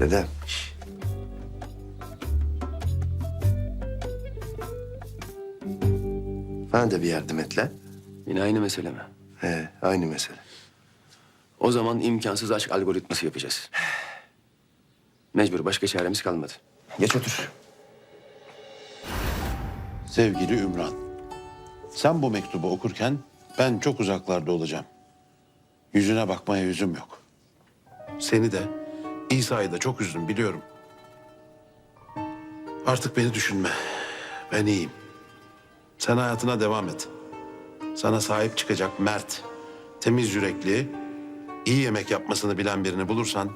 Dedem. Bana da bir yardım et lan. Yine aynı mesele mi? He, aynı mesele. O zaman imkansız aşk algoritması yapacağız. Mecbur başka çaremiz kalmadı. Geç otur. Sevgili Ümran, sen bu mektubu okurken ben çok uzaklarda olacağım. Yüzüne bakmaya yüzüm yok. Seni de, İsa'yı da çok üzdüm biliyorum. Artık beni düşünme. Ben iyiyim. Sen hayatına devam et. Sana sahip çıkacak mert, temiz yürekli, iyi yemek yapmasını bilen birini bulursan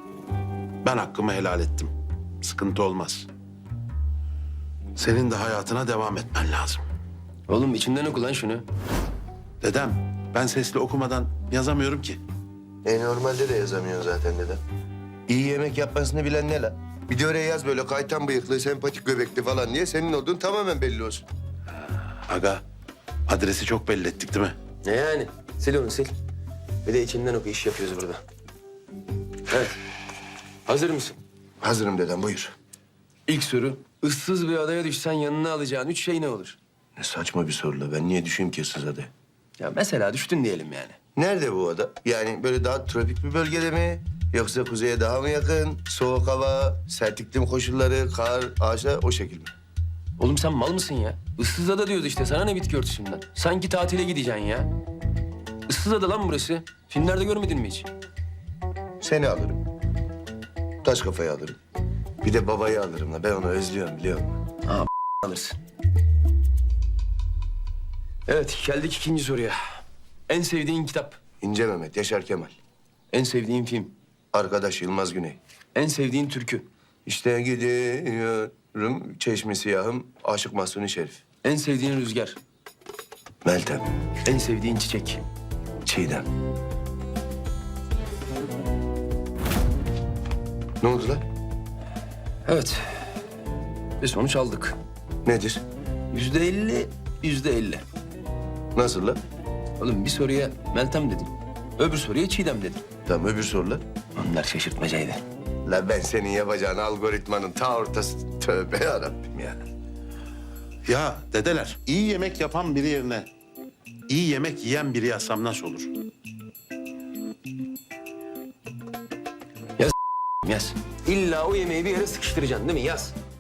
ben hakkımı helal ettim. Sıkıntı olmaz. Senin de hayatına devam etmen lazım. Oğlum içinden oku lan şunu. Dedem, ben sesli okumadan yazamıyorum ki. E normalde de yazamıyorsun zaten dedem. İyi yemek yapmasını bilen ne lan? Bir de oraya yaz böyle kaytan bıyıklı, sempatik göbekli falan diye senin olduğun tamamen belli olsun. Aga, adresi çok belli ettik değil mi? Ne yani? Sil onu sil. Bir de içinden oku iş yapıyoruz burada. Evet. Hazır mısın? Hazırım dedem buyur. İlk soru. ıssız bir adaya düşsen yanına alacağın üç şey ne olur? Ne saçma bir soru la. Ben niye düşeyim ki ıssız adaya? Ya mesela düştün diyelim yani. Nerede bu ada? Yani böyle daha tropik bir bölgede mi? Yoksa kuzeye daha mı yakın? Soğuk hava, sert iklim koşulları, kar, ağaçlar o şekil mi? Oğlum sen mal mısın ya? Issız ada diyoruz işte. Sana ne bitki örtüsünden? Sanki tatile gideceksin ya. Issız ada lan burası. Filmlerde görmedin mi hiç? Seni alırım. Taş kafayı alırım. Bir de babayı alırım la. Ben onu özlüyorum biliyor musun? Alırsın. Evet, geldik ikinci soruya. En sevdiğin kitap, İnce Mehmet, Yaşar Kemal. en sevdiğin film, Arkadaş Yılmaz Güney. en sevdiğin türkü, İşte gidiyorum çeşmi siyahım, aşık Mahsuni Şerif. en sevdiğin rüzgar, Meltem, en sevdiğin çiçek. Çiğdem. Ne oldu lan? Evet. Bir sonuç aldık. Nedir? Yüzde elli, yüzde elli. Nasıl lan? Oğlum bir soruya Meltem dedim. Öbür soruya Çiğdem dedim. Tamam öbür sorular. Onlar şaşırtmacaydı. La ben senin yapacağın algoritmanın ta ortası. Tövbe yarabbim ya. Ya dedeler, iyi yemek yapan biri yerine iyi yemek yiyen biri yazsam nasıl olur? Yaz. İlla o yemeği bir yere sıkıştıracaksın değil mi? Yaz.